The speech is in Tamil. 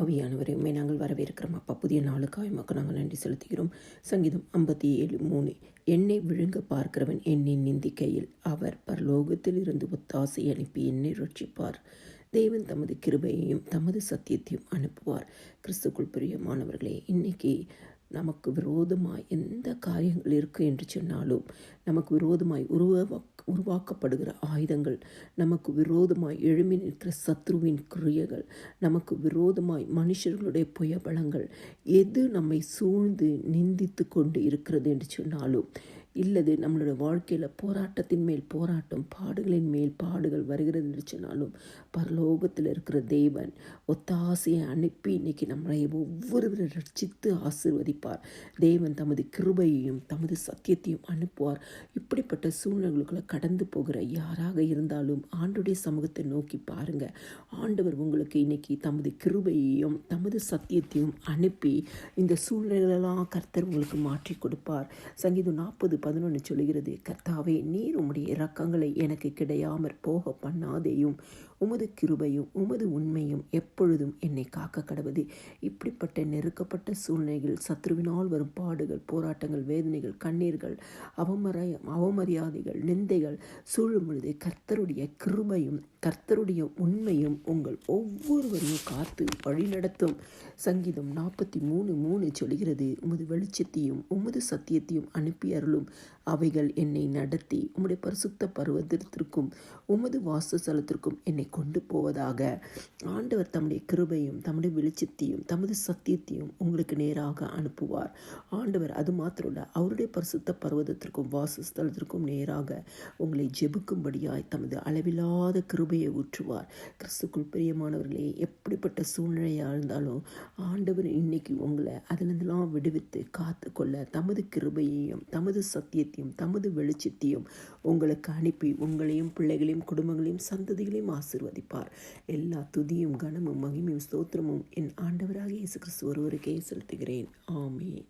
ஆவியானவரை உண்மை நாங்கள் வரவேற்கிறோம். அப்பா புதிய நாளுக்காக மக்கள் நாங்கள் நன்றி செலுத்துகிறோம். சங்கீதம் ஐம்பத்தி ஏழு மூணு. என்னை விழுங்க பார்க்கிறவன் என்னை நிந்திக்கையில் அவர் பரலோகத்தில் இருந்து ஒத்தாசை அனுப்பி என்னை ரட்சிப்பார். தேவன் தமது கிருபையையும் தமது சத்தியத்தையும் அனுப்புவார். கிறிஸ்துக்குள் பிரியமானவர்களே இன்னைக்கு நமக்கு விரோதமாக எந்த காரியங்கள் இருக்குது என்று சொன்னாலும் நமக்கு விரோதமாய் உருவ உருவாக்கப்படுகிற ஆயுதங்கள் நமக்கு விரோதமாய் எழுமி நிற்கிற சத்ருவின் கிரியைகள் நமக்கு விரோதமாய் மனுஷர்களுடைய புயபலங்கள் எது நம்மை சூழ்ந்து நிந்தித்து கொண்டு இருக்கிறது என்று சொன்னாலும் இல்லது நம்மளோட வாழ்க்கையில் போராட்டத்தின் மேல் போராட்டம் பாடுகளின் மேல் பாடுகள் வருகிறது என்று சொன்னாலும் பரலோகத்தில் இருக்கிற தேவன் ஒத்தாசையை அனுப்பி இன்னைக்கு நம்மளை ஒவ்வொருவரை ரட்சித்து ஆசிர்வதிப்பார். தேவன் தமது கிருபையையும் தமது சத்தியத்தையும் அனுப்புவார். இப்படிப்பட்ட சூழ்நிலைகளுக்குள்ள கடந்து போகிற யாராக இருந்தாலும் ஆண்டுடைய சமூகத்தை நோக்கி பாருங்க. ஆண்டவர் உங்களுக்கு இன்னைக்கு தமது கிருபையையும் தமது சத்தியத்தையும் அனுப்பி இந்த சூழ்நிலைகளெல்லாம் கர்த்தர் உங்களுக்கு மாற்றி கொடுப்பார். சங்கீதம் நாற்பது பதினொன்று சொல்கிறது கர்த்தாவே நீர் உம்முடைய இரக்கங்களை எனக்கு கிடையாமற் போக பண்ணாதேயும் உமது கிருபையும் உமது உண்மையும் எப்பொழுதும் என்னை காக்க கடவுது. இப்படிப்பட்ட நெருக்கப்பட்ட சூழ்நிலைகள் சத்ருவினால் வரும் பாடுகள் போராட்டங்கள் வேதனைகள் கண்ணீர்கள் அவமரிய அவமரியாதைகள் நிந்தைகள் சூழும் பொழுது கர்த்தருடைய கிருபையும் கர்த்தருடைய உண்மையும் உங்கள் ஒவ்வொருவரையும் காத்து வழிநடத்தும். சங்கீதம் நாற்பத்தி மூணு மூணு சொல்கிறது உமது வெளிச்சத்தையும் உமது சத்தியத்தையும் அனுப்பி அருளும். அவைகள் என்னை நடத்தி உம்முடைய பரிசுத்த பருவத்திற்கும் உமது வாசஸ்தலத்திற்கும் என்னை கொண்டு போவதாக. ஆண்டவர் தம்முடைய கிருபையும் தம்முடைய வெளிச்சத்தையும் தமது சத்தியத்தையும் உங்களுக்கு நேராக அனுப்புவார். ஆண்டவர் அது மாத்திரமல்ல அவருடைய பரிசுத்த பருவதத்திற்கும் வாசஸ்தலத்திற்கும் நேராக உங்களை ஜெபிக்கும்படியாய் தமது அளவில்லாத கிருபையை ஊற்றுவார். கிறிஸ்துக்குள் பிரியமானவர்களே எப்படிப்பட்ட சூழ்நிலையாக இருந்தாலும் ஆண்டவர் இன்னைக்கு உங்களை அதிலிருந்தெல்லாம் விடுவித்து காத்து கொள்ள தமது கிருபையையும் தமது சத்தியத்தையும் தமது வெளிச்சத்தையும் உங்களுக்கு அனுப்பி உங்களையும் பிள்ளைகளையும் குடும்பங்களையும் சந்ததிகளையும் ஆசிர்வதிப்பார். எல்லா துதியும் கனமும் மகிமையும் ஸ்தோத்திரமும் என் ஆண்டவராக இயேசு கிறிஸ்து ஒருவருக்கே செலுத்துகிறேன். ஆமே